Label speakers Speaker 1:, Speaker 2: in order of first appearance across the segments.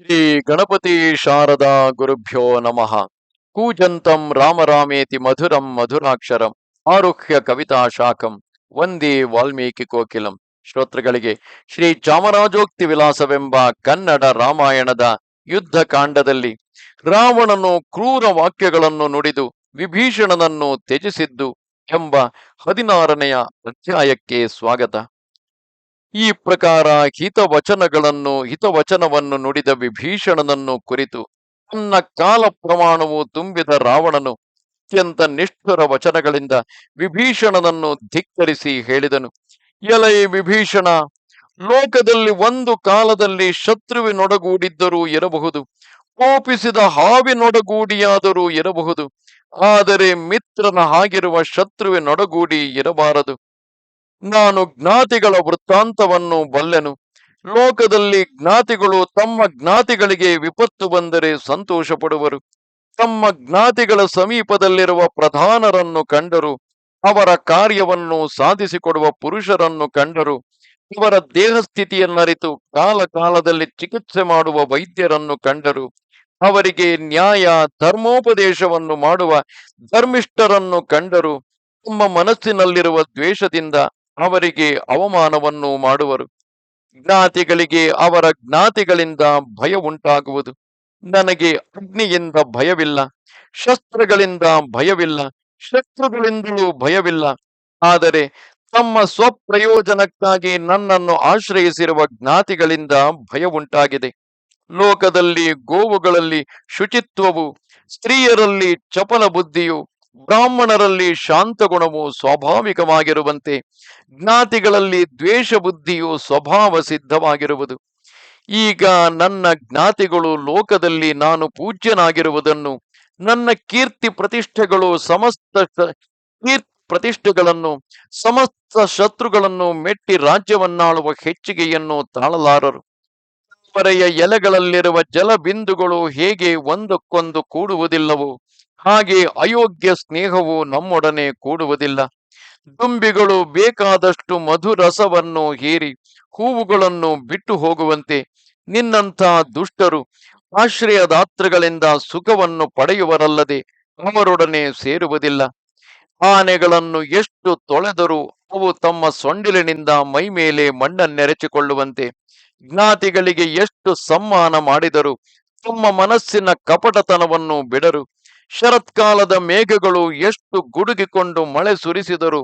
Speaker 1: ಶ್ರೀ ಗಣಪತಿ ಶಾರದಾ ಗುರುಭ್ಯೋ ನಮಃ. ಕೂಜಂತಂ ರಾಮರಾಮೇತಿ ಮಧುರಂ ಮಧುರಾಕ್ಷರಂ. ಆರುಹ್ಯ ಕವಿತಾ ಶಾಖಂ. ವಂದೇ ವಾಲ್ಮೀಕಿ ಕೋಕಿಲಂ. ಶ್ರೋತೃಗಳಿಗೆ, ಶ್ರೀ ಚಾಮರಾಜೋಕ್ತಿ ವಿಲಾಸವೆಂಬ ಕನ್ನಡ ರಾಮಾಯಣದ ಯುದ್ಧ ಕಾಂಡದಲ್ಲಿ ರಾವಣನು ಕ್ರೂರ ವಾಕ್ಯಗಳನ್ನು ನುಡಿದು ವಿಭೀಷಣನನ್ನು ತ್ಯಜಿಸಿದ್ದು ಎಂಬ ಹದಿನಾರನೆಯ ಅಧ್ಯಾಯಕ್ಕೆ ಸ್ವಾಗತ. ಈ ಪ್ರಕಾರ ಹಿತವಚನಗಳನ್ನು, ಹಿತವಚನವನ್ನು ನುಡಿದ ವಿಭೀಷಣನನ್ನು ಕುರಿತು ತನ್ನ ಕಾಲ ಪ್ರಮಾಣವು ತುಂಬಿದ ರಾವಣನು ಅತ್ಯಂತ ನಿಷ್ಠುರ ವಚನಗಳಿಂದ ವಿಭೀಷಣನನ್ನು ಧಿಕ್ಕರಿಸಿ ಹೇಳಿದನು. ಎಲೈ ವಿಭೀಷಣ, ಲೋಕದಲ್ಲಿ ಒಂದು ಕಾಲದಲ್ಲಿ ಶತ್ರುವಿನೊಡಗೂಡಿದ್ದರೂ ಇರಬಹುದು, ಕೋಪಿಸಿದ ಹಾವಿನೊಡಗೂಡಿಯಾದರೂ ಇರಬಹುದು, ಆದರೆ ಮಿತ್ರನ ಹಾಗಿರುವ ಶತ್ರುವಿನೊಡಗೂಡಿ ಇರಬಾರದು. ನಾನು ಜ್ಞಾತಿಗಳ ವೃತ್ತಾಂತವನ್ನು ಬಲ್ಲೆನು. ಲೋಕದಲ್ಲಿ ಜ್ಞಾತಿಗಳು ತಮ್ಮ ಜ್ಞಾತಿಗಳಿಗೆ ವಿಪತ್ತು ಬಂದರೆ ಸಂತೋಷ ತಮ್ಮ ಜ್ಞಾತಿಗಳ ಸಮೀಪದಲ್ಲಿರುವ ಪ್ರಧಾನರನ್ನು ಕಂಡರು. ಅವರ ಕಾರ್ಯವನ್ನು ಸಾಧಿಸಿಕೊಡುವ ಪುರುಷರನ್ನು ಕಂಡರು. ಇವರ ದೇಹ ಸ್ಥಿತಿಯನ್ನರಿತು ಕಾಲ ಕಾಲದಲ್ಲಿ ಚಿಕಿತ್ಸೆ ಮಾಡುವ ವೈದ್ಯರನ್ನು ಕಂಡರು. ಅವರಿಗೆ ನ್ಯಾಯ, ಧರ್ಮೋಪದೇಶವನ್ನು ಮಾಡುವ ಧರ್ಮಿಷ್ಠರನ್ನು ಕಂಡರು. ತಮ್ಮ ಮನಸ್ಸಿನಲ್ಲಿರುವ ದ್ವೇಷದಿಂದ ಅವರಿಗೆ ಅವಮಾನವನ್ನು ಮಾಡುವರು. ಜ್ಞಾತಿಗಳಿಗೆ ಅವರ ಜ್ಞಾತಿಗಳಿಂದ ಭಯ ಉಂಟಾಗುವುದು. ನನಗೆ ಅಗ್ನಿಯಿಂದ ಭಯವಿಲ್ಲ, ಶಸ್ತ್ರಗಳಿಂದ ಭಯವಿಲ್ಲ, ಶತ್ರುಗಳಿಂದಲೂ ಭಯವಿಲ್ಲ. ಆದರೆ ತಮ್ಮ ಸ್ವಪ್ರಯೋಜನಕ್ಕಾಗಿ ನನ್ನನ್ನು ಆಶ್ರಯಿಸಿರುವ ಜ್ಞಾತಿಗಳಿಂದ ಭಯ ಉಂಟಾಗಿದೆ. ಲೋಕದಲ್ಲಿ ಗೋವುಗಳಲ್ಲಿ ಶುಚಿತ್ವವು, ಸ್ತ್ರೀಯರಲ್ಲಿ ಚಪಲ ಬುದ್ಧಿಯು ಬ್ರಾಹ್ಮಣರಲ್ಲಿ ಶಾಂತ ಗುಣವು ಸ್ವಾಭಾವಿಕವಾಗಿರುವಂತೆ, ಜ್ಞಾತಿಗಳಲ್ಲಿ ದ್ವೇಷ ಬುದ್ಧಿಯು ಸ್ವಭಾವ ಸಿದ್ಧವಾಗಿರುವುದು ಈಗ ನನ್ನ ಜ್ಞಾತಿಗಳು ಲೋಕದಲ್ಲಿ ನಾನು ಪೂಜ್ಯನಾಗಿರುವುದನ್ನು, ನನ್ನ ಕೀರ್ತಿ ಪ್ರತಿಷ್ಠೆಗಳು ಸಮಸ್ತ ಕೀರ್ತಿ ಪ್ರತಿಷ್ಠೆಗಳನ್ನು, ಸಮಸ್ತ ಶತ್ರುಗಳನ್ನು ಮೆಟ್ಟಿ ರಾಜ್ಯವನ್ನಾಳುವ ಹೆಚ್ಚಿಗೆಯನ್ನು ತಾಳಲಾರರು. ಪರೆಯ ಎಲೆಗಳಲ್ಲಿರುವ ಜಲಬಿಂದುಗಳು ಹೇಗೆ ಒಂದಕ್ಕೊಂದು ಕೂಡುವುದಿಲ್ಲವೋ ಹಾಗೆ ಅಯೋಗ್ಯ ಸ್ನೇಹವು ನಮ್ಮೊಡನೆ ಕೂಡುವುದಿಲ್ಲ. ದುಂಬಿಗಳು ಬೇಕಾದಷ್ಟು ಮಧುರಸವನ್ನು ಹೀರಿ ಹೂವುಗಳನ್ನು ಬಿಟ್ಟು ಹೋಗುವಂತೆ ನಿನ್ನಂಥ ದುಷ್ಟರು ಆಶ್ರಯದಾತ್ರಗಳಿಂದ ಸುಖವನ್ನು ಪಡೆಯುವರಲ್ಲದೆ ಅವರೊಡನೆ ಸೇರುವುದಿಲ್ಲ. ಆನೆಗಳನ್ನು ಎಷ್ಟು ತೊಳೆದರೂ ಅವು ತಮ್ಮ ಸೊಂಡಿಲಿನಿಂದ ಮೈಮೇಲೆ ಮಣ್ಣನ್ನೆರೆಚಿಕೊಳ್ಳುವಂತೆ ಜ್ಞಾತಿಗಳಿಗೆ ಎಷ್ಟು ಸಮ್ಮಾನ ಮಾಡಿದರೂ ತಮ್ಮ ಮನಸ್ಸಿನ ಕಪಟತನವನ್ನು ಬಿಡರು. ಶರತ್ಕಾಲದ ಮೇಘಗಳು ಎಷ್ಟು ಗುಡುಗಿಕೊಂಡು ಮಳೆ ಸುರಿಸಿದರು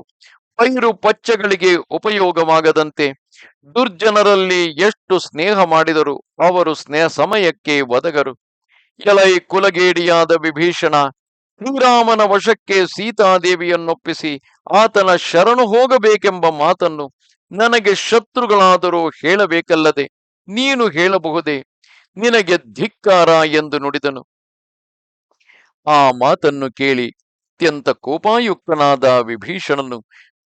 Speaker 1: ಪೈರು ಪಚ್ಚಗಳಿಗೆ ಉಪಯೋಗವಾಗದಂತೆ ದುರ್ಜನರಲ್ಲಿ ಎಷ್ಟು ಸ್ನೇಹ ಮಾಡಿದರು ಅವರು ಸ್ನೇಹ ಸಮಯಕ್ಕೆ ಒದಗರು. ಎಲೈ ಕುಲಗೇಡಿಯಾದ ವಿಭೀಷಣ ಶ್ರೀರಾಮನ ವಶಕ್ಕೆ ಸೀತಾದೇವಿಯನ್ನೊಪ್ಪಿಸಿ ಆತನ ಶರಣು ಹೋಗಬೇಕೆಂಬ ಮಾತನ್ನು ನನಗೆ ಶತ್ರುಗಳಾದರೂ ಹೇಳಬೇಕಲ್ಲದೆ ನೀನು ಹೇಳಬಹುದೇ? ನಿನಗೆ ಧಿಕ್ಕಾರ ಎಂದು ನುಡಿದನು. ಆ ಮಾತನ್ನು ಕೇಳಿ ಅತ್ಯಂತ ಕೋಪಾಯುಕ್ತನಾದ ವಿಭೀಷಣನು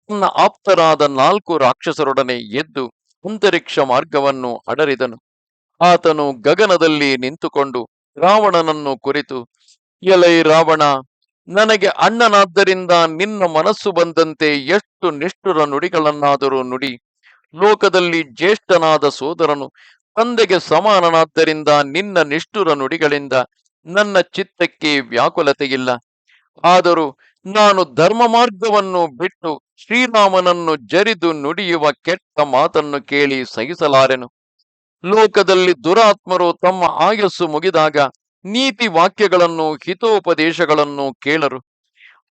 Speaker 1: ತನ್ನ ಆಪ್ತರಾದ ನಾಲ್ಕು ರಾಕ್ಷಸರೊಡನೆ ಎದ್ದು ಅಂತರಿಕ್ಷ ಮಾರ್ಗವನ್ನು ಅಡರಿದನು. ಆತನು ಗಗನದಲ್ಲಿ ನಿಂತುಕೊಂಡು ರಾವಣನನ್ನು ಕುರಿತು, ಎಲೈ ರಾವಣ, ನನಗೆ ಅಣ್ಣನಾದ್ದರಿಂದ ನಿನ್ನ ಮನಸ್ಸು ಬಂದಂತೆ ಎಷ್ಟು ನಿಷ್ಠುರ ನುಡಿಗಳನ್ನಾದರೂ ನುಡಿ. ಲೋಕದಲ್ಲಿ ಜ್ಯೇಷ್ಠನಾದ ಸೋದರನು ತಂದೆಗೆ ಸಮಾನನಾದ್ದರಿಂದ ನಿನ್ನ ನಿಷ್ಠುರ ನುಡಿಗಳಿಂದ ನನ್ನ ಚಿತ್ತಕ್ಕೆ ವ್ಯಾಕುಲತೆಯಿಲ್ಲ. ಆದರೂ ನಾನು ಧರ್ಮ ಮಾರ್ಗವನ್ನು ಬಿಟ್ಟು ಶ್ರೀರಾಮನನ್ನು ಜರಿದು ನುಡಿಯುವ ಕೆಟ್ಟ ಮಾತನ್ನು ಕೇಳಿ ಸಹಿಸಲಾರೆನು. ಲೋಕದಲ್ಲಿ ದುರಾತ್ಮರು ತಮ್ಮ ಆಯಸ್ಸು ಮುಗಿದಾಗ ನೀತಿ ವಾಕ್ಯಗಳನ್ನು, ಹಿತೋಪದೇಶಗಳನ್ನು ಕೇಳರು.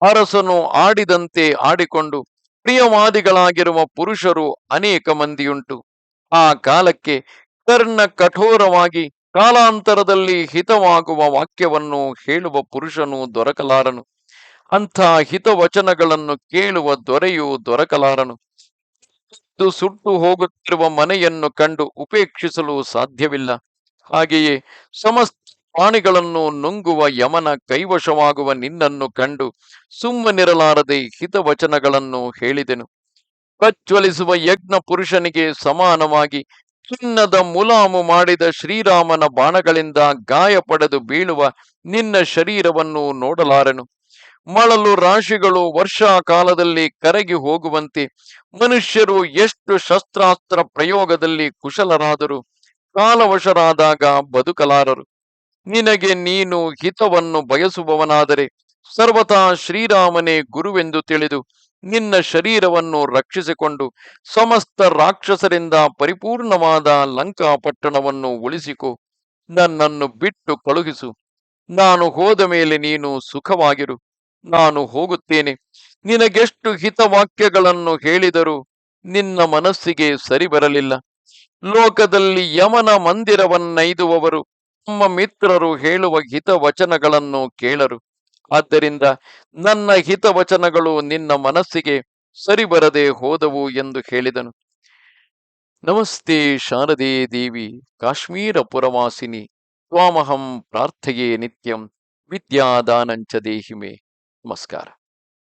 Speaker 1: ಅರಸನು ಆಡಿದಂತೆ ಆಡಿಕೊಂಡು ಪ್ರಿಯವಾದಿಗಳಾಗಿರುವ ಪುರುಷರು ಅನೇಕ ಮಂದಿಯುಂಟು. ಆ ಕಾಲಕ್ಕೆ ಕರ್ಣ ಕಠೋರವಾಗಿ ಕಾಲಾಂತರದಲ್ಲಿ ಹಿತವಾಗುವ ವಾಕ್ಯವನ್ನು ಹೇಳುವ ಪುರುಷನು ದೊರಕಲಾರನು. ಅಂಥ ಹಿತವಚನಗಳನ್ನು ಕೇಳುವ ದೊರೆಯು ದೊರಕಲಾರನು. ಸುಟ್ಟು ಹೋಗುತ್ತಿರುವ ಮನೆಯನ್ನು ಕಂಡು ಉಪೇಕ್ಷಿಸಲು ಸಾಧ್ಯವಿಲ್ಲ. ಹಾಗೆಯೇ ಸಮಸ್ತ ಪ್ರಾಣಿಗಳನ್ನು ನುಂಗುವ ಯಮನ ಕೈವಶವಾಗುವ ನಿನ್ನನ್ನು ಕಂಡು ಸುಮ್ಮನಿರಲಾರದೆ ಹಿತವಚನಗಳನ್ನು ಹೇಳಿದೆನು. ಪ್ರಜ್ವಲಿಸುವ ಯಜ್ಞ ಪುರುಷನಿಗೆ ಸಮಾನವಾಗಿ ಚಿನ್ನದ ಮುಲಾಮು ಮಾಡಿದ ಶ್ರೀರಾಮನ ಬಾಣಗಳಿಂದ ಗಾಯ ಪಡೆದು ಬೀಳುವ ನಿನ್ನ ಶರೀರವನ್ನು ನೋಡಲಾರನು. ಮಳಲು ರಾಶಿಗಳು ವರ್ಷಾ ಕಾಲದಲ್ಲಿ ಕರಗಿ ಹೋಗುವಂತೆ ಮನುಷ್ಯರು ಎಷ್ಟು ಶಸ್ತ್ರಾಸ್ತ್ರ ಪ್ರಯೋಗದಲ್ಲಿ ಕುಶಲರಾದರು ಕಾಲವಶರಾದಾಗ ಬದುಕಲಾರರು. ನಿನಗೆ ನೀನು ಹಿತವನ್ನು ಬಯಸುವವನಾದರೆ ಸರ್ವತಾ ಶ್ರೀರಾಮನೇ ಗುರುವೆಂದು ತಿಳಿದು ನಿನ್ನ ಶರೀರವನ್ನು ರಕ್ಷಿಸಿಕೊಂಡು ಸಮಸ್ತ ರಾಕ್ಷಸರಿಂದ ಪರಿಪೂರ್ಣವಾದ ಲಂಕಾ ಪಟ್ಟಣವನ್ನು ಉಳಿಸಿಕೊ. ನನ್ನನ್ನು ಬಿಟ್ಟು ಕಳುಹಿಸು. ನಾನು ಹೋದ ಮೇಲೆ ನೀನು ಸುಖವಾಗಿರು. ನಾನು ಹೋಗುತ್ತೇನೆ. ನಿನಗೆಷ್ಟು ಹಿತವಾಕ್ಯಗಳನ್ನು ಹೇಳಿದರೂ ನಿನ್ನ ಮನಸ್ಸಿಗೆ ಸರಿ ಬರಲಿಲ್ಲ ಲೋಕದಲ್ಲಿ ಯಮನ ಮಂದಿರವನ್ನೈದುವವರು ತಮ್ಮ ಮಿತ್ರರು ಹೇಳುವ ಹಿತವಚನಗಳನ್ನು ಕೇಳರು. ಆದ್ದರಿಂದ ನನ್ನ ಹಿತವಚನಗಳು ನಿನ್ನ ಮನಸ್ಸಿಗೆ ಸರಿ ಬರದೆ ಹೋದವು ಎಂದು ಹೇಳಿದನು. ನಮಸ್ತೆ ಶಾರದೆ ದೇವಿ, ಕಾಶ್ಮೀರ ಪುರವಾಸಿನಿ, ತ್ವಾಮಹಂ ಪ್ರಾರ್ಥೆಯೇ ನಿತ್ಯಂ, ವಿದ್ಯಾದಾನಂಚ ದೇಹಿಮೆ. ನಮಸ್ಕಾರ.